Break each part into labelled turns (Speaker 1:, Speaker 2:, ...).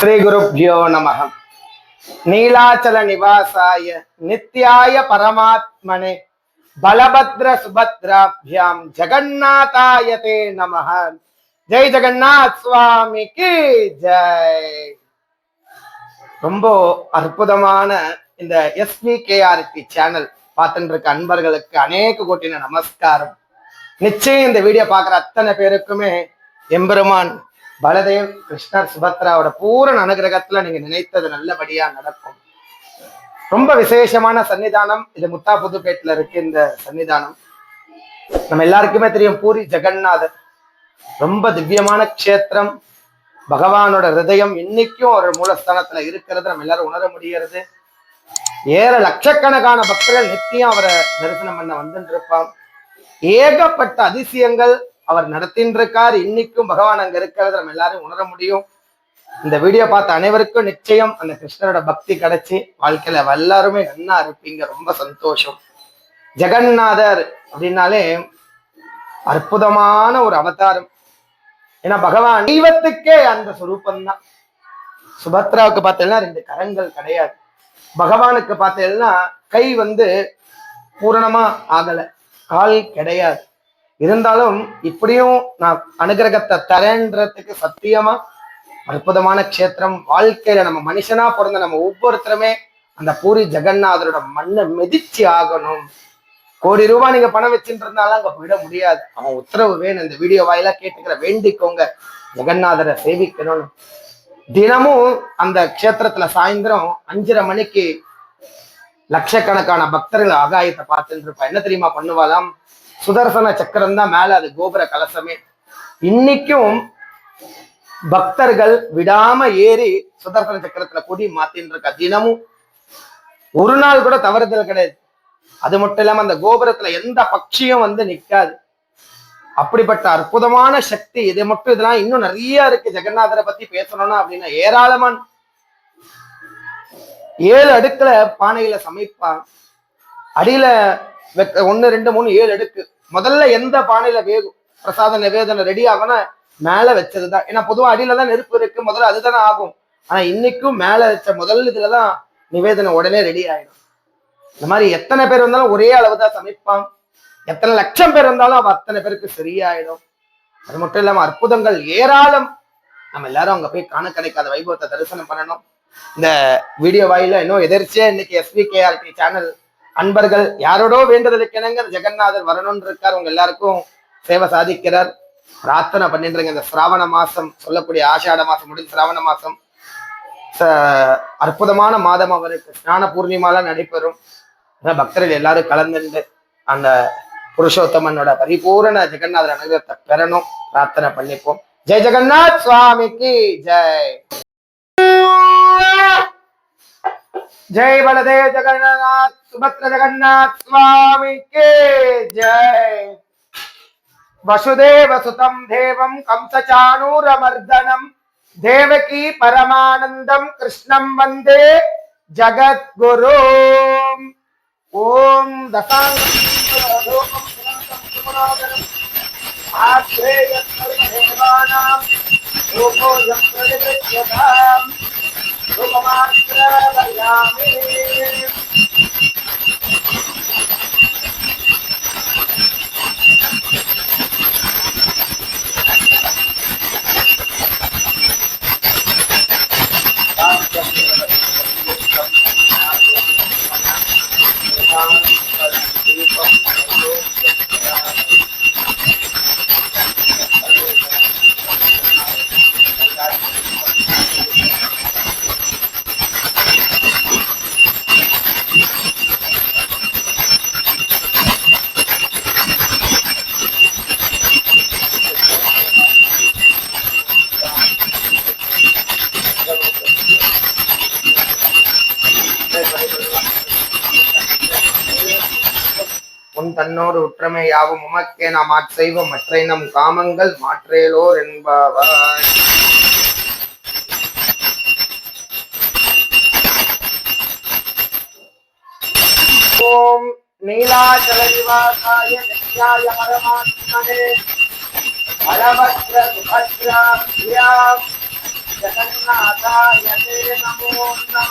Speaker 1: ஸ்ரீ குருப்யோ நமகம் நீலாச்சல நிவாசாய நித்யாய பரமாத்மனே பலபத்ர சுபத்ராபியாம் ஜெகநாதாய தே நம ஜெய் ஜெகநாத் சுவாமிக்கு ஜெய். ரொம்ப அற்புதமான இந்த எஸ்விகேஆர்டி சேனல் பார்த்துட்டு இருக்க அன்பர்களுக்கு அநேக கோட்டின நமஸ்காரம். நிச்சயம் இந்த வீடியோ பார்க்குற அத்தனை பேருக்குமே எம்பெருமான் பலதேவ் கிருஷ்ணர் சுபத்ராவோட பூரண அனுகிரகத்துல நீங்க நினைத்தது நல்லபடியா நடக்கும். ரொம்ப விசேஷமான சன்னிதானம் இது முத்தா புதுப்பேட்டில் இருக்கு இந்த சன்னிதானம். நம்ம எல்லாருக்குமே தெரியும் பூரி ஜெகநாதர். ரொம்ப திவ்யமான க்ஷேத்திரம். பகவானோட ஹிருதயம் இன்னைக்கும் ஒரு மூலஸ்தானத்துல இருக்கிறது. நம்ம எல்லாரும் உணர முடிகிறது ஏற லட்சக்கணக்கான பக்தர்கள் நித்தியம் அவரை தரிசனம் பண்ண வந்துட்டு இருப்பான் ஏகப்பட்ட அதிசயங்கள் அவர் நடத்தின்னு இன்னைக்கும் பகவான் அங்க இருக்கிறத நம்ம எல்லாரும் உணர முடியும். இந்த வீடியோ பார்த்த அனைவருக்கும் நிச்சயம் அந்த கிருஷ்ணரோட பக்தி கிடைச்சி வாழ்க்கையில எல்லாருமே நன்னா இருப்பீங்க. ரொம்ப சந்தோஷம். ஜெகநாதர் அப்படின்னாலே அற்புதமான ஒரு அவதாரம். ஏன்னா பகவான் தெய்வத்துக்கே அந்த சுரூபம்தான். சுபத்ராவுக்கு பார்த்தீங்கன்னா ரெண்டு கரங்கள் கிடையாது. பகவானுக்கு பார்த்தீங்கன்னா கை வந்து பூரணமா ஆகல. கால் கிடையாது. இருந்தாலும் இப்படியும் நான் அனுகிரகத்தை தரேன்றதுக்கு சத்தியமா அற்புதமான க்ஷேத்திரம். வாழ்க்கையில நம்ம மனுஷனா பிறந்த நம்ம ஒவ்வொருத்தருமே அந்த பூரி ஜெகநாதரோட மண்ணை மிதிச்சு ஆகணும். கோடி ரூபாய் நீங்க பணம் வச்சுருந்தாலும் அங்க விட முடியாது. அவன் உத்தரவு வேணும். இந்த வீடியோ வாயிலா கேட்டுக்கிற வேண்டிக்கோங்க. ஜெகநாதரை சேவிக்கணும்னு தினமும் அந்த க்ஷேத்திரத்துல சாயந்தரம் அஞ்சரை மணிக்கு லட்சக்கணக்கான பக்தர்கள் ஆகாயத்தை பார்த்துட்டு இருப்பா. என்ன தெரியுமா பண்ணுவாளாம்? சுதர்சன சக்கரம் தான் மேல அது கோபுர கலசமே. இன்னைக்கும் பக்தர்கள் விடாம ஏறி சுதர்சன சக்கரத்துல கொடி மாத்தின்னு இருக்கா தினமும். ஒரு நாள் கூட தவறுதல் கிடையாது. அது மட்டும் இல்லாம அந்த கோபுரத்துல எந்த பட்சியும் வந்து நிக்காது. அப்படிப்பட்ட அற்புதமான சக்தி இது மட்டும் இதெல்லாம் இன்னும் நிறைய இருக்கு. ஜெகநாதரை பத்தி பேசணும்னா அப்படின்னா ஏராளமான. ஏழு அடுக்குல பானையில சமைப்பான். அடியில ஒன்னு ரெண்டு மூணு ஏழு அடுக்கு. முதல்ல எந்த பானையில வேகும் பிரசாத நிவேதனை ரெடி ஆகும்னா மேல வச்சதுதான். ஏன்னா பொதுவாக அடியில தான் நெருப்பு இருக்கு. முதல்ல அதுதானே ஆகும். ஆனா இன்னைக்கும் மேல வச்ச முதல் இதுலதான் நிவேதனை உடனே ரெடி ஆயிடும். இந்த மாதிரி எத்தனை பேர் வந்தாலும் ஒரே அளவு தான் சமைப்பான். எத்தனை லட்சம் பேர் வந்தாலும் அவ அத்தனை பேருக்கு சரியாயிடும். அது மட்டும் இல்லாம அற்புதங்கள் ஏராளம். நம்ம எல்லாரும் அங்க போய் காண கிடைக்காத வைபவத்தை தரிசனம் பண்ணணும். இந்த வீடியோ வாயில இன்னும் எதிர்ச்சியா இன்னைக்கு எஸ்பிகேஆர்டி சேனல் அன்பர்கள் யாரோடோ வேண்டுதலுக்கு ஜெகநாதர் வரணும்னு இருக்கார். உங்க எல்லாருக்கும் சேவை சாதிக்கிறார். பிரார்த்தனை பண்ணிடுறீங்க. இந்த சிராவண மாசம் சொல்லக்கூடிய ஆஷாட மாசம் முடிஞ்சு சிராவண மாசம். ச- அற்புதமான மாதம் அவருக்கு. ஸ்நான பூர்ணிமாலாம் நடைபெறும். பக்தர்கள் எல்லாரும் கலந்துண்டு அந்த புருஷோத்தமனோட பரிபூரண ஜெகநாதர் அனுகிரகத்தை பெறணும். பிரார்த்தனை பண்ணிப்போம். ஜெய் ஜெகநாத் சுவாமிக்கு ஜெய். जय बलदेव जगन्नाथ, सुभद्र जगन्नाथ, स्वामी के जय। वसुदेव सुतम देवम कंस चाणूरमर्दनम देवकी परमानंदम कृष्णम वंदे जगद्गुरु। ओम दशांग ಸುಖಮಾತ್ರ ಬಯಾಮಿ உன் தன்னோடு உற்றமை யாவும் உமக்கே நாம் ஆட்செய்வ மற்றை நம் காமங்கள் மாற்றேலோர் என்பாவாய் ஓம் நீலாச்சல நிவாசாய நித்யாய பரமாத்மனே. பலபத்ர சுபத்ரா பிரியா ஜெகநாதாய நமோ நம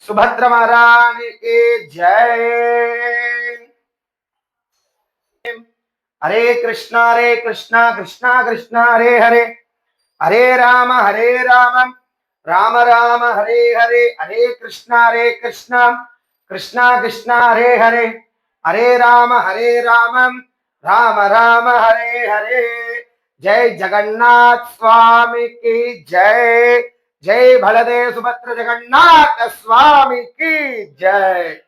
Speaker 1: सुभद्र महारानी की जय। हरे कृष्णा हरे कृष्णा कृष्णा कृष्णा, हरे हरे। हरे राम हरे राम। राम राम, हरे हरे। हरे कृष्णा हरे कृष्णा। कृष्णा कृष्णा, हरे हरे। हरे राम हरे राम। राम राम, हरे हरे। जय जगन्नाथ स्वामी की जय। जय भलदे सुभद्र जगन्नाथ स्वामी की जय।